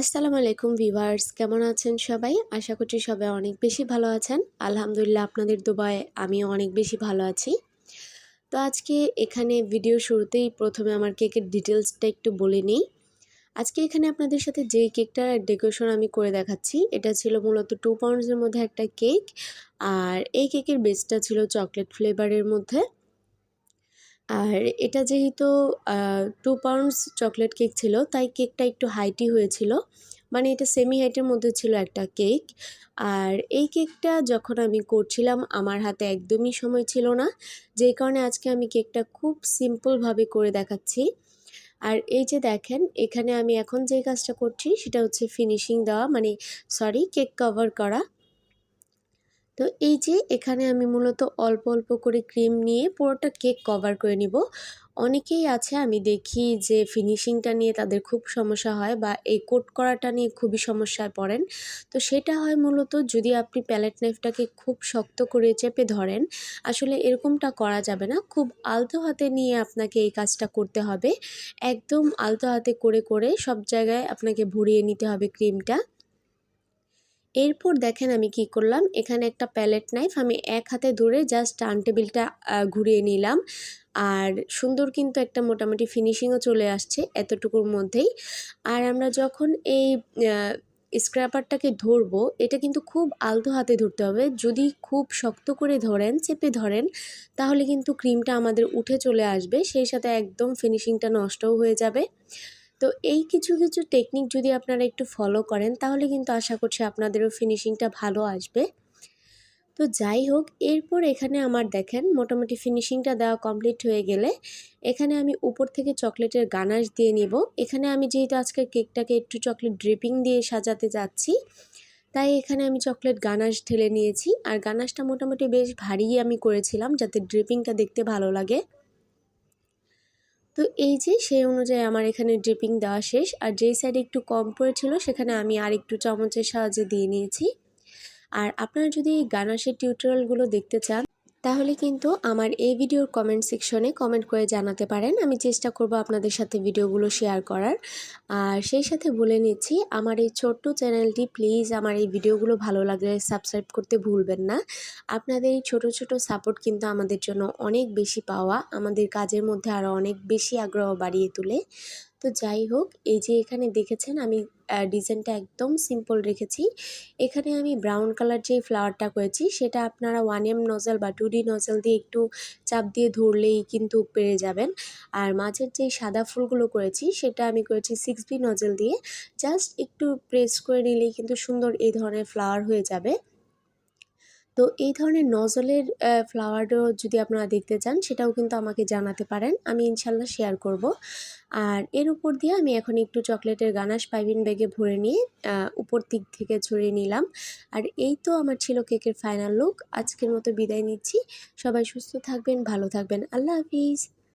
আসসালামু আলাইকুম ভিভার্স কেমন আছেন সবাই? আশা করছি সবাই অনেক বেশি ভালো আছেন। আলহামদুলিল্লাহ আপনাদের দুবায় আমিও অনেক বেশি ভালো আছি। তো আজকে এখানে ভিডিও শুরুতেই প্রথমে আমার কেকের ডিটেলসটা একটু বলে নিই। আজকে এখানে আপনাদের সাথে যে কেকটার ডেকোরেশন আমি করে দেখাচ্ছি, এটা ছিল মূলত টু পাউন্ডসের মধ্যে একটা কেক আর এই কেকের বেসটা ছিল চকলেট ফ্লেভারের মধ্যে। আর এটা যেহেতু টু পাউন্ডস চকলেট কেক ছিল, তাই কেকটা একটু হাইটি হয়েছিল। মানে এটা সেমি হাইটের মধ্যে ছিল একটা কেক আর এই কেকটা যখন আমি করছিলাম, আমার হাতে একদমই সময় ছিল না। যেই কারণে আজকে আমি কেকটা খুব সিম্পলভাবে করে দেখাচ্ছি। আর এই যে দেখেন, এখানে আমি এখন যে কাজটা করছি, সেটা হচ্ছে ফিনিশিং দেওয়া মানে সরি কেক কভার করা। তো এই যে এখানে আমি মূলত অল্প অল্প করে ক্রিম নিয়ে পুরোটা কেক কভার করে নিব। অনেকেই আছে, আমি দেখি যে ফিনিশিংটা নিয়ে তাদের খুব সমস্যা হয় বা এই কোট করাটা নিয়ে খুবই সমস্যায় পড়েন। তো সেটা হয় মূলত যদি আপনি প্যালেট নাইফটাকে খুব শক্ত করে চেপে ধরেন, আসলে এরকমটা করা যাবে না। খুব আলতো হাতে নিয়ে আপনাকে এই কাজটা করতে হবে। একদম আলতো হাতে করে করে সব জায়গায় আপনাকে ভরিয়ে নিতে হবে ক্রিমটা। এরপর দেখেন আমি কি করলাম, এখানে একটা প্যালেট নাইফ আমি এক হাতে ধরে জাস্ট টার্ন টেবিলটা ঘুরিয়ে নিলাম। আর সুন্দর কিন্তু একটা মোটামুটি ফিনিশিংও চলে আসছে এতটুকুর মধ্যেই। আর আমরা যখন এই স্ক্র্যাপারটাকে ধরবো, এটা কিন্তু খুব আলতো হাতে ধরতে হবে। যদি খুব শক্ত করে ধরেন, চেপে ধরেন, তাহলে কিন্তু ক্রিমটা আমাদের উঠে চলে আসবে, সেই সাথে একদম ফিনিশিংটা নষ্টও হয়ে যাবে। তো এই কিছু কিছু টেকনিক যদি আপনারা একটু ফলো করেন, তাহলে কিন্তু আশা করছি আপনাদেরও ফিনিশিংটা ভালো আসবে। তো যাই হোক, এরপর এখানে আমার দেখেন, মোটামুটি ফিনিশিংটা দেওয়া কমপ্লিট হয়ে গেলে, এখানে আমি উপর থেকে চকলেটের গানাশ দিয়ে নিব। এখানে আমি যেহেতু আজকের কেকটাকে একটু চকলেট ড্রিপিং দিয়ে সাজাতে যাচ্ছি, তাই এখানে আমি চকলেট গানাশ ঢেলে নিয়েছি। আর গানাশটা মোটামুটি বেশ ভারী আমি করেছিলাম, যাতে ড্রিপিংটা দেখতে ভালো লাগে। তো এই যে সেই অনুযায়ী আমার এখানে ড্রিপিং দেওয়া শেষ। আর যেই সাইডে একটু কম পড়েছিল, সেখানে আমি আর একটু চামচের সাহায্যে দিয়ে নিয়েছি। আর আপনারা যদি গানাশের টিউটোরিয়ালগুলো দেখতে চান তাহলে কিন্তু আমার এই ভিডিওর কমেন্ট সেকশনে কমেন্ট করে জানাতে পারেন। আমি চেষ্টা করব আপনাদের সাথে ভিডিওগুলো শেয়ার করার। আর সেই সাথে বলে নিচ্ছি, আমার এই ছোট্ট চ্যানেলটি প্লিজ আমার এই ভিডিওগুলো ভালো লাগলে সাবস্ক্রাইব করতে ভুলবেন না। আপনাদের এই ছোট ছোট সাপোর্ট কিন্তু আমাদের জন্য অনেক বেশি পাওয়া, আমাদের কাজের মধ্যে আরও অনেক বেশি আগ্রহ বাড়িয়ে তোলে। তো যাই হোক, এই যে এখানে দেখেছেন আমি ডিজাইনটা একদম সিম্পল রেখেছি। এখানে আমি ব্রাউন কালার যে ফ্লাওয়ারটা করেছি, সেটা আপনারা ওয়ান এম নজল বা টু ডি নজল দিয়ে একটু চাপ দিয়ে ধরলেই কিন্তু পেরে যাবেন। আর মাঝের যে সাদা ফুলগুলো করেছি, সেটা আমি করেছি সিক্স বি নজল দিয়ে। জাস্ট একটু প্রেস করে নিলেই কিন্তু সুন্দর এই ধরনের ফ্লাওয়ার হয়ে যাবে। তো এই ধরনের নজলের ফ্লাওয়ারও যদি আপনারা দেখতে চান, সেটাও কিন্তু আমাকে জানাতে পারেন। আমি ইনশাল্লাহ শেয়ার করব। আর এর উপর দিয়ে আমি এখন একটু চকলেটের গানাশ পাইপিন ব্যাগে ভরে নিয়ে উপর দিক থেকে ছড়িয়ে নিলাম। আর এই তো আমার ছিল কেকের ফাইনাল লুক আজকের মতো বিদায় নিচ্ছি। সবাই সুস্থ থাকবেন, ভালো থাকবেন। আল্লাহ হাফিজ।